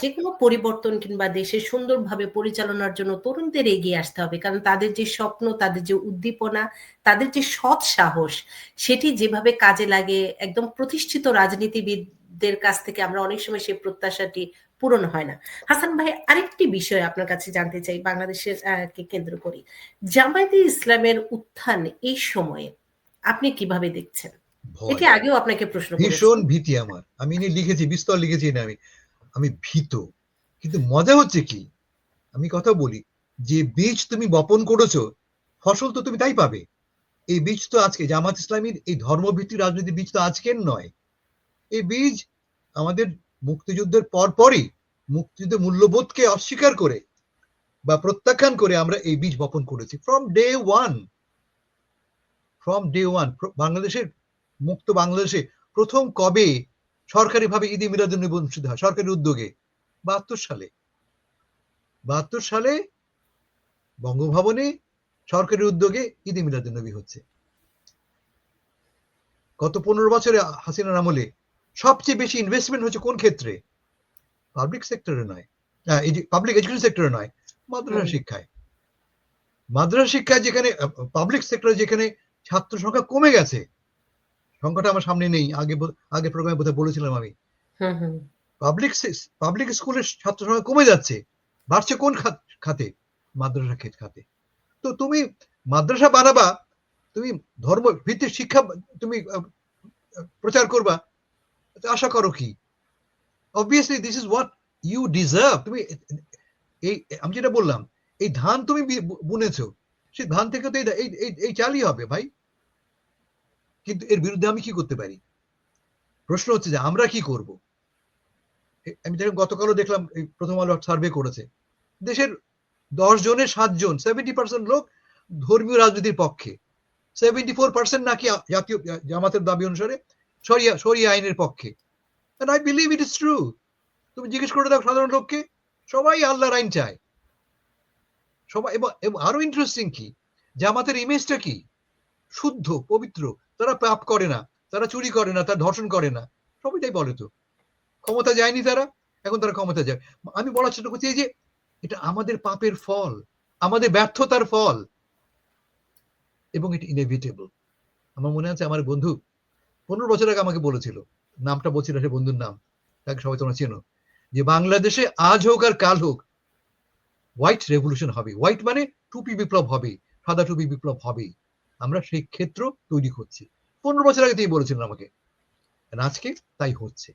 যে কোনো পরিবর্তন কিংবা দেশের সুন্দরভাবে পরিচালনার জন্য তরুণদের এগিয়ে আসতে হবে। কারণ তাদের যে স্বপ্ন তাদের যে উদ্দীপনা তাদের যে সৎ সাহস সেটি যেভাবে কাজে লাগে একদম প্রতিষ্ঠিত রাজনীতিবিদদের কাছ থেকে আমরা অনেক সময় সেই প্রত্যাশাটি পূরণ হয় না। হাসান ভাই আরেকটি বিষয় আপনার কাছে জানতে চাই বাংলাদেশের কে কেন্দ্র করি। জামায়াতে ইসলামের উত্থান এই সময়ে আপনি কীভাবে দেখছেন? এটি আগেও আপনাকে প্রশ্ন ভীষণ ভীতি আমার। আমি লিখেছি বিস্তর লিখেছি না আমি। আমি ভীত। কিন্তু মজা হচ্ছে কি? আমি কথা বলি, যে বীজ তুমি বপন করেছ, ফসল তো তুমি তাই পাবে। এই বীজ তো আজকে, জামাত ইসলামীর এই ধর্মভিত্তিক রাজনীতি বীজ তো আজকের নয়। এই বীজ আমাদের মুক্তিযুদ্ধের পর পরই মুক্তিযুদ্ধের মূল্যবোধকে অস্বীকার করে বা প্রত্যাখ্যান করে আমরা এই বীজ বপন করেছি। From day one from day one বাংলাদেশের, মুক্ত বাংলাদেশে প্রথম কবে সরকারিভাবে ঈদ মিলাদ অনুষ্ঠিত হয়। সরকারি উদ্যোগে বাহাত্তর সালে বাহাত্তর সালে বঙ্গভবনে সরকারি উদ্যোগে ঈদ মিলাদ নবী হচ্ছে। গত পনেরো বছরে হাসিনার আমলে সবচেয়ে বেশি ইনভেস্টমেন্ট হচ্ছে কোন ক্ষেত্রে? পাবলিক সেক্টরে নয়। পাবলিক এডুকেশন সেক্টরে নয় মাদ্রাসা শিক্ষায়। মাদ্রাসা শিক্ষায় যেখানে পাবলিক সেক্টরে যেখানে ছাত্র সংখ্যা কমে গেছে সংখ্যাটা আমার সামনে নেই। আগে আগে প্রোগ্রামে বোধহয় বলেছিলাম আমি। পাবলিক পাবলিক স্কুলের ছাত্র সংখ্যা কমে যাচ্ছে। বাড়ছে কোন খাতে? মাদ্রাসা খাতে। তো তুমি মাদ্রাসা বানাবা তুমি ধর্ম ভিত্তিক শিক্ষা তুমি প্রচার করবা আশা করো কি? Obviously this is what you deserve তুমি এই আমি যেটা বললাম এই ধান তুমি বুনেছো সেই ধান থেকে তো এই এই চালই হবে ভাই। কিন্তু এর বিরুদ্ধে আমি কি করতে পারি? প্রশ্ন হচ্ছে যে আমরা কি করব? আমি যেরকম গতকালও দেখলাম এই প্রথম আলো সার্ভে করেছে, দেশের দশ জনের সাতজন সেভেন্টি পার্সেন্ট লোক ধর্মীয় রাজনীতির পক্ষে সেভেন্টি ফোর পার্সেন্ট নাকি জাতীয় জামাতের দাবি অনুসারে সরিয়া সরিয়া আইনের পক্ষে। I believe it is true তুমি জিজ্ঞেস করে দাও সাধারণ লোককে, সবাই আল্লাহর আইন চায়। সবাই, এবং আরও ইন্টারেস্টিং কি, জামাতের ইমেজটা কি? শুদ্ধ, পবিত্র তারা পাপ করে না, তারা চুরি করে না, তারা ধর্ষণ করে না। সবাই তাই বলে তো। ক্ষমতা যায়নি তারা, এখন তারা ক্ষমতা যায়। আমি বলার চেষ্টা করছি যে, এটা আমাদের পাপের ফল, আমাদের ব্যর্থতার ফল, এবং এটা ইনএভিটেবল আমার মনে আছে, আমার বন্ধু পনেরো বছর আগে আমাকে বলেছিল, নামটা বলছিল সে বন্ধুর নাম, তাকে সবাই তোমরা চেনো, যে বাংলাদেশে আজ হোক আর কাল হোক হোয়াইট রেভলিউশন হবে। হোয়াইট মানে টুপি বিপ্লব হবে, সাদা টুপি বিপ্লব হবে আমরা সেই ক্ষেত্র তৈরি করছি। পনেরো বছর আগে তিনি বলেছিলেন আমাকে আজকে তাই হচ্ছে।